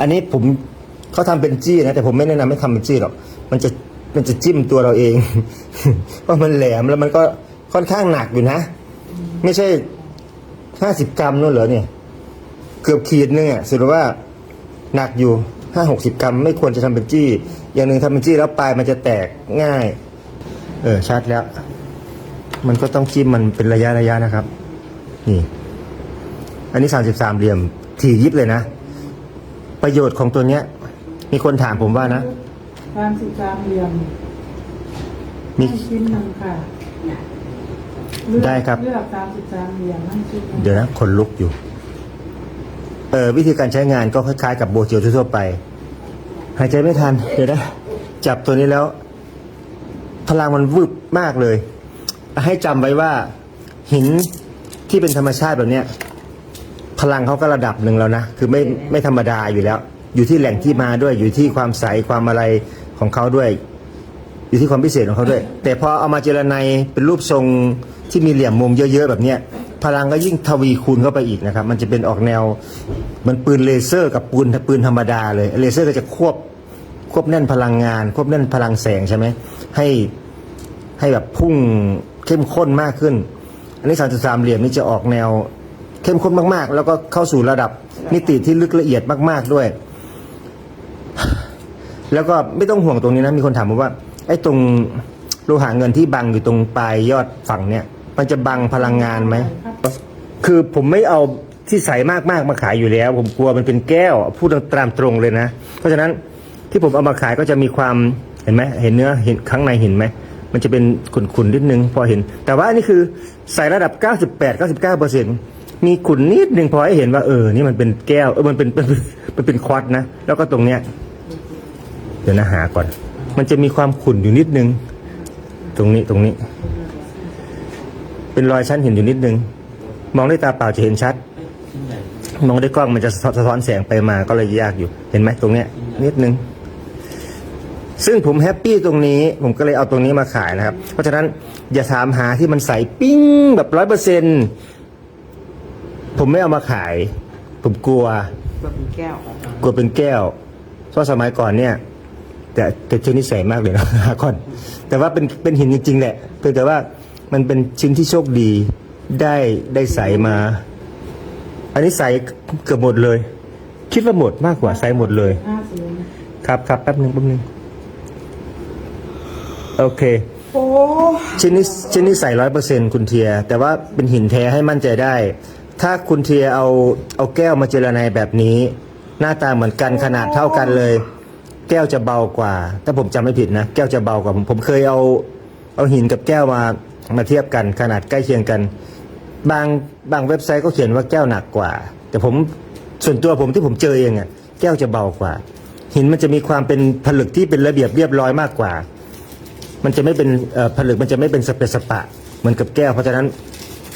อันนี้ผมเขาทำเป็นจี้นะแต่ผมไม่แนะนำให้ทำเป็นจี้หรอกมันจะมันจะจิ้มตัวเราเอง เพราะมันแหลมแล้วมันก็ค่อนข้างหนักอยู่นะ ไม่ใช่ห้าสิบกรัมนู่นเหรอเนี่ย เกือบขีดนึงอะสรุปว่าหนักอยู่ห้าหกสิบกรัม ไม่ควรจะทำเป็นจี้ อย่างหนึ่งทำเป็นจี้แล้วปลายมันจะแตกง่าย เออชัดแล้ว มันก็ต้องจิ้มมันเป็นระยะระยะนะครับ นี่ อันนี้สามสิบสามเหลี่ยมถี่ยิบเลยนะ ประโยชน์ของตัวเนี้ย มีคนถามผมว่านะสามสิบสามเหลี่ยมมี ให้ชิ้นหนึ่งค่ะเลือกได้ครับ เลือกสามสิบสามเหลี่ยมให้ชิ้นหนึ่งเดี๋ยวนะคนลุกอยู่ เออวิธีการใช้งานก็คล้ายๆกับโบเจลทั่วๆไป หายใจไม่ทัน เดี๋ยวนะ จับตัวนี้แล้ว พลังมันวืบมากเลย ให้จำไว้ว่า หินที่เป็นธรรมชาติแบบเนี้ย พลังเขาก็ระดับหนึ่งแล้วนะ คือไม่ไม่ธรรมดาอยู่แล้ว อยู่ที่แหล่งที่มาด้วยอยู่ที่ความใสความอะไรของเขาด้วย อยู่ที่ความพิเศษของเขาด้วย แต่พอเอามาเจรไนเป็นรูปทรงที่มีเหลี่ยมมุมเยอะๆแบบเนี้ยพลังก็ยิ่งทวีคูณเข้าไปอีกนะครับ มันจะเป็นออกแนว มันปืนเลเซอร์ กับปืนปืนธรรมดาเลย เลเซอร์ก็จะควบควบแน่นพลังงาน ควบแน่นพลังแสงใช่ไหมให้ให้แบบพุ่งเข้มข้นมากขึ้น อันนี้3 3เหลี่ยมนี่จะออกแนว เข้มข้นมากๆ แล้วก็เข้าสู่ระดับมิติที่ลึกละเอียดมาก ๆด้วย แล้วก็ไม่ต้องห่วงตรงนี้นะ มีคนถามว่า ไอ้ตรงโลหะเงินที่บังอยู่ตรงปลายยอดฝั่งเนี่ย มันจะบังพลังงานไหม คือผมไม่เอาที่ใสมากๆมาขายอยู่แล้ว ผมกลัวมันเป็นแก้ว พูดตามตรงเลยนะ เพราะฉะนั้นที่ผมเอามาขายก็จะมีความเห็นไหมเห็นเนื้อเห็นข้างในเห็นไหมมันจะเป็นขุ่นๆนิดนึงพอเห็น แต่ว่าอันนี่คือใส่ระดับ 98 99เปอร์เซ็น มีขุ่นนิดหนึ่งพอให้เห็นว่าเออ นี่มันเป็นแก้วเออมันเป็นมันเป็นเป็นควอตนะ แล้วก็ตรงเนี้ย เดี๋ยวนะหาก่อน มันจะมีความขุ่นอยู่นิดนึง ตรงนี้ตรงนี้ เป็นรอยชั้นเห็นอยู่นิดนึง มองด้วยตาเปล่าจะเห็นชัด มองด้วยกล้องมันจะสะท้อนแสงไปมาก็เลยยากอยู่ เห็นไหมตรงเนี้ย นิดนึง ซึ่งผมแฮปปี้ตรงนี้ ผมก็เลยเอาตรงนี้มาขายนะครับ เพราะฉะนั้นอย่าถามหาที่มันใสปิ้งแบบร้อยเปอร์เซ็นต์ ผมไม่เอามาขาย ผมกลัวแบบเป็นแก้ว กลัวเป็นแก้ว เพราะสมัยก่อนเนี่ย แต่แต่เชื่อนิสัยมากเลยนะฮาคอน แต่ว่าเป็นเป็นหินจริงๆแหละเพียงแต่ว่ามันเป็นชิ้นที่โชคดีได้ได้ใสมา อันนี้ใสเกือบหมดเลย คิดว่าหมดมากกว่าใสหมดเลย ห้าศูนย์ครับครับแป๊บหนึ่งแป๊บหนึ่งโอเค โอ้ชิ้นนี้ชิ้นนี้ใส่ร้อยเปอร์เซ็นคุณเทีย แต่ว่าเป็นหินแท้ให้มั่นใจได้ ถ้าคุณเทียเอาเอาแก้วมาเจรไนแบบนี้ หน้าตาเหมือนกันขนาดเท่ากันเลย แก้วจะเบากว่า ถ้าผมจำไม่ผิดนะ แก้วจะเบากว่าผมผมเคยเอา เอาหินกับแก้วมามาเทียบกันขนาดใกล้เคียงกัน บางบางเว็บไซต์ก็เขียนว่าแก้วหนักกว่า แต่ผมส่วนตัวผมที่ผมเจอเองอะแก้วจะเบากว่า หินมันจะมีความเป็นผลึกที่เป็นระเบียบเรียบร้อยมากกว่า มันจะไม่เป็นเอ่อผลึกมันจะไม่เป็นสเปซสปะ เหมือนกับแก้ว เพราะฉะนั้น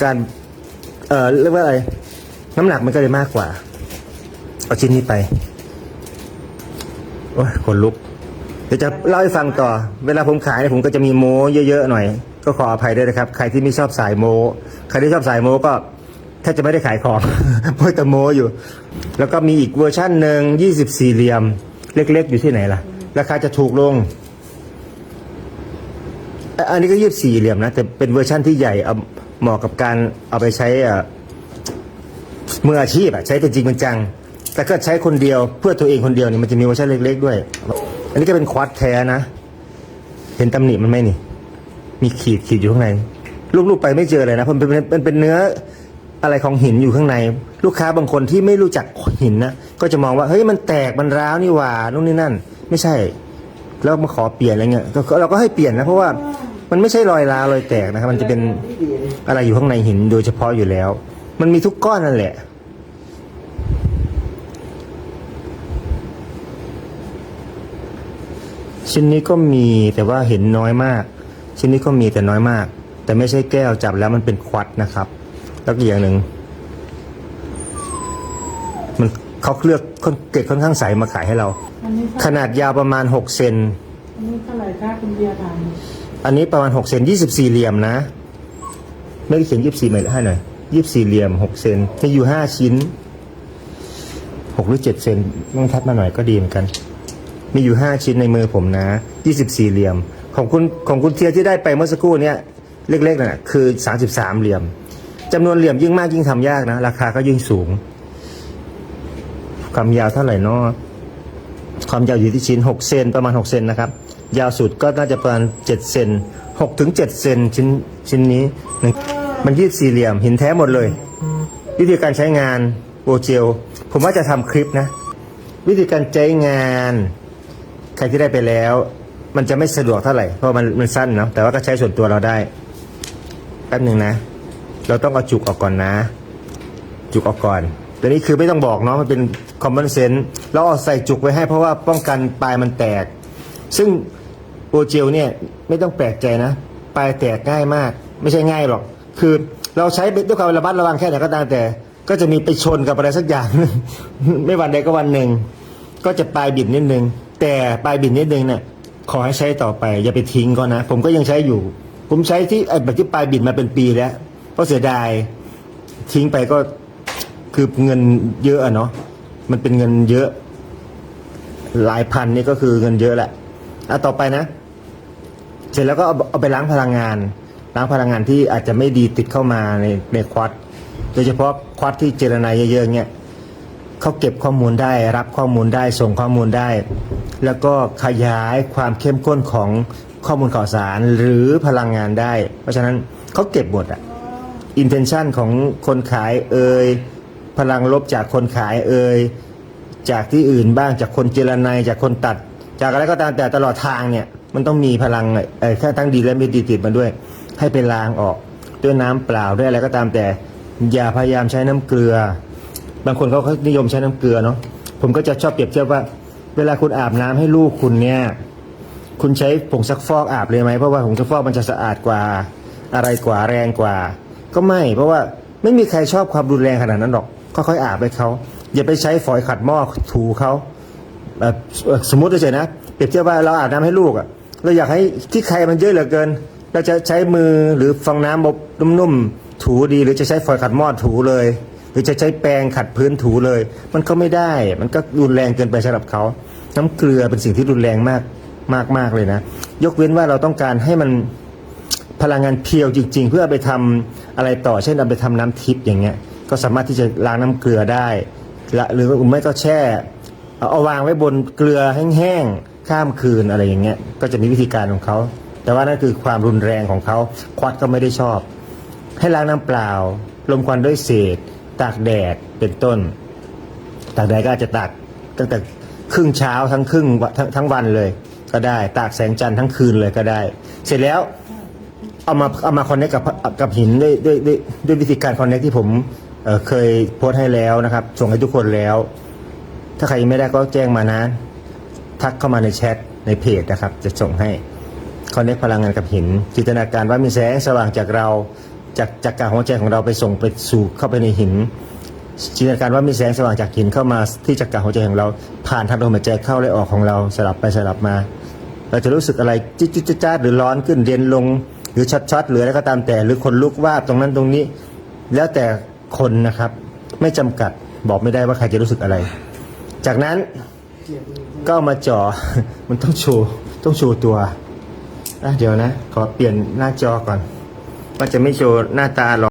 การ เออเรียกว่าอะไร น้ำหนักมันก็เลยมากกว่า เอาชิ้นนี้ไปโอ้ยขนลุก เดี๋ยวจะเล่าให้ฟังต่อ เวลาผมขายเนี่ยผมก็จะมีโม้เยอะๆหน่อย ก็ขออภัยด้วยนะครับ ใครที่ไม่ชอบสายโม้ใครที่ชอบสายโม้ก็แทบจะไม่ได้ขายของเพราะแต่โม้อยู่ แล้วก็มีอีกเวอร์ชั่นหนึ่ง24 เหลี่ยม เล็กๆ อยู่ที่ไหนล่ะ ราคาจะถูกลง อันนี้ก็ยี่สี่เหลี่ยมนะ แต่เป็นเวอร์ชั่นที่ใหญ่เอา เหมาะกับการเอาไปใช้อะมืออาชีพอะใช้เป็นจริงเป็นจัง แต่ก็ใช้คนเดียวเพื่อตัวเองคนเดียวนี่มันจะมีเวอร์ชันเล็ก ๆ ด้วย อันนี้ก็เป็นควอตแท้นะ เห็นตำหนิมันไหมนี่ มีขีดขีดอยู่ข้างในรูปๆไปไม่เจอเลยนะมันเป็นมันเป็นเนื้ออะไรของหินอยู่ข้างใน ลูกค้าบางคนที่ไม่รู้จักหินนะก็จะมองว่าเฮ้ยมันแตกมันร้าวนี่หว่านู่นนี่นั่น ไม่ใช่ แล้วมาขอเปลี่ยนอะไรเงี้ยเราก็ให้เปลี่ยนนะเพราะว่า มันไม่ใช่รอยร้าวรอยแตกนะครับ มันจะเป็นอะไรอยู่ข้างในหินโดยเฉพาะอยู่แล้ว มันมีทุกก้อนนั่นแหละ ชิ้นนี้ก็มีแต่ว่าเห็นน้อยมาก ชิ้นนี้ก็มีแต่น้อยมาก แต่ไม่ใช่แก้วจับแล้วมันเป็นควัดนะครับ แล้วก็อย่างหนึ่งมันเขาเลือกเกล็ดค่อนข้างใสมาขายให้เราอันนี้ขนาดยาวประมาณ6เซนอันนี้เท่าไหร่คะคุณเบียร์ถาม อันนี้ประมาณ6เซน24เหลี่ยมนะ ไม่ได้เขียน24หมายให้หน่อย24เหลี่ยม6เซนมีอยู่5ชิ้นหกหรือเจ็ดเซนต้องทัดมาหน่อยก็ดีเหมือนกัน มีอยู่ห้าชิ้นในมือผมนะยี่สิบสี่เหลี่ยม ของคุณของคุณเทียที่ได้ไปเมื่อสักครู่เนี่ยเล็กๆน่ะคือสามสิบสามเหลี่ยมจำนวนเหลี่ยมยิ่งมากยิ่งทำยากนะ ราคาก็ยิ่งสูงความยาวเท่าไหร่นาะ ความยาวอยู่ที่ชิ้นหกเซนประมาณหกเซนนะครับ ยาวสุดก็น่าจะประมาณเจ็ดเซนหกถึงเจ็ดเซนชิ้นชิ้นนี้หนึ่งมันยืดสี่เหลี่ยมหินแท้หมดเลย วิธีการใช้งานโอเจลผมว่าจะทำคลิปนะ วิธีการใช้งาน ใครที่ได้ไปแล้ว มันจะไม่สะดวกเท่าไหร่ เพราะมันมันสั้นเนาะแต่ว่าก็ใช้ส่วนตัวเราได้แป๊บหนึ่งนะ เราต้องเอาจุกออกก่อนนะ จุกออกก่อน ตัวนี้คือไม่ต้องบอกเนาะมันเป็น common sense เราเอาใส่จุกไว้ให้เพราะว่าป้องกันปลายมันแตก ซึ่งโอเจลเนี่ยไม่ต้องแปลกใจนะ ปลายแตกง่ายมาก ไม่ใช่ง่ายหรอก คือเราใช้ด้วยความระมัดระวังแค่ไหนก็ตามแต่ ก็จะมีไปชนกับอะไรสักอย่าง ไม่วันใดก็วันหนึ่ง ก็จะปลายบิดนิดนึง แต่ปลายบิดนิดนึงเนี่ยขอให้ใช้ต่อไป อย่าไปทิ้งก็นะ ผมก็ยังใช้อยู่ ผมใช้ที่ไอ้แบบที่ปลายบิดมาเป็นปีแล้วเพราะเสียดายทิ้งไปก็คือเงินเยอะอะเนาะ มันเป็นเงินเยอะหลายพันนี่ก็คือเงินเยอะแหละอะต่อไปนะ เสร็จแล้วก็เอาเอาไปล้างพลังงาน ล้างพลังงานที่อาจจะไม่ดีติดเข้ามาในในควอดโดยเฉพาะควอดที่เจรไนเยอะๆเนี่ยเขาเก็บข้อมูลได้ รับข้อมูลได้ส่งข้อมูลได้ แล้วก็ขยายความเข้มข้นของข้อมูลข่าวสารหรือพลังงานได้ เพราะฉะนั้นเขาเก็บหมดอะ intention ของคนขายเอ่ย พลังลบจากคนขายเอ่ยจากที่อื่นบ้างจากคนเจรไนจากคนตัด จากอะไรก็ตามแต่ตลอดทางเนี่ย มันต้องมีพลังเอ่อแค่ทั้งดีและไม่ดีติดมาด้วย ให้ไปล้างออกด้วยน้ำเปล่าด้วยอะไรก็ตามแต่ อย่าพยายามใช้น้ำเกลือ บางคนเขาก็นิยมใช้น้ำเกลือเนาะผมก็จะชอบเปรียบเทียบว่า เวลาคุณอาบน้ำให้ลูกคุณเนี่ยคุณใช้ผงซักฟอกอาบเลยไหมเพราะว่าผงซักฟอกมันจะสะอาดกว่าอะไรกว่าแรงกว่า ก็ไม่ เพราะว่าไม่มีใครชอบความรุนแรงขนาดนั้นหรอก ค่อยๆอาบไปเขาอย่าไปใช้ฝอยขัดหม้อถูเขาสมมติเฉยๆนะเปรียบเทียบว่าเราอาบน้ำให้ลูกอะเราอยากให้ที่ใครมันเยอะเหลือเกิน เราจะใช้มือหรือฟองน้ำบบนุ่มๆถูดี หรือจะใช้ฝอยขัดหม้อถูเลย หรือจะใช้แปรงขัดพื้นถูเลย มันก็ไม่ได้ มันก็รุนแรงเกินไปสำหรับเขาน้ำเกลือเป็นสิ่งที่รุนแรงมากมากมากเลยนะ ยกเว้นว่าเราต้องการให้มันพลังงานเพียวจริง ๆ เพื่อไปทำอะไรต่อเช่นเอาไปทำน้ำทิพย์อย่างเงี้ย ก็สามารถที่จะล้างน้ำเกลือได้ละหรือไม่ก็แช่เอาวางไว้บนเกลือแห้งๆข้ามคืนอะไรอย่างเงี้ยก็จะมีวิธีการของเขาแต่ว่านั่นคือความรุนแรงของเขาควัดก็ไม่ได้ชอบ ให้ล้างน้ำเปล่า ลมควันด้วยเศษ ตากแดดเป็นต้น ตากแดดก็อาจจะตากตั้งแต่ครึ่งเช้าทั้งครึ่งทั้งทั้งวันเลยก็ได้ ตากแสงจันทร์ทั้งคืนเลยก็ได้ เสร็จแล้วเอามาเอามาคอนเนคกับกับหินด้วยด้วยด้วยด้วยวิธีการคอนเนคที่ผม เเคยโพสต์ให้แล้วนะครับ ส่งให้ทุกคนแล้ว ถ้าใครยังไม่ได้ก็แจ้งมานะ ทักเข้ามาในแชทในเพจนะครับ จะส่งให้คอนเนคพลังงานกับหิน จินตนาการว่ามีแสงสว่างจากเราจากจากกางหัวใจของเราไปส่งไปสู่เข้าไปในหินจินตนาการว่ามีแสงสว่างจากหินเข้ามาที่จักรหัวใจของเรา ผ่านทางลมหายใจเข้าและออกของเราสลับไปสลับมา เราจะรู้สึกอะไรจิ๊ดจิ๊ดจ๊าดหรือร้อนขึ้นเย็นลง หรือช็อตๆหรืออะไรก็ตามแต่ หรือคนลุกวาบตรงนั้นตรงนี้ แล้วแต่ คนนะครับ ไม่จำกัดบอกไม่ได้ว่าใครจะรู้สึกอะไร จากนั้นก็เอามาจ่อ มันต้องโชว์ต้องโชว์ตัวอะเดี๋ยวนะ ขอเปลี่ยนหน้าจอก่อนว่าจะไม่โชว์หน้าตาหรอก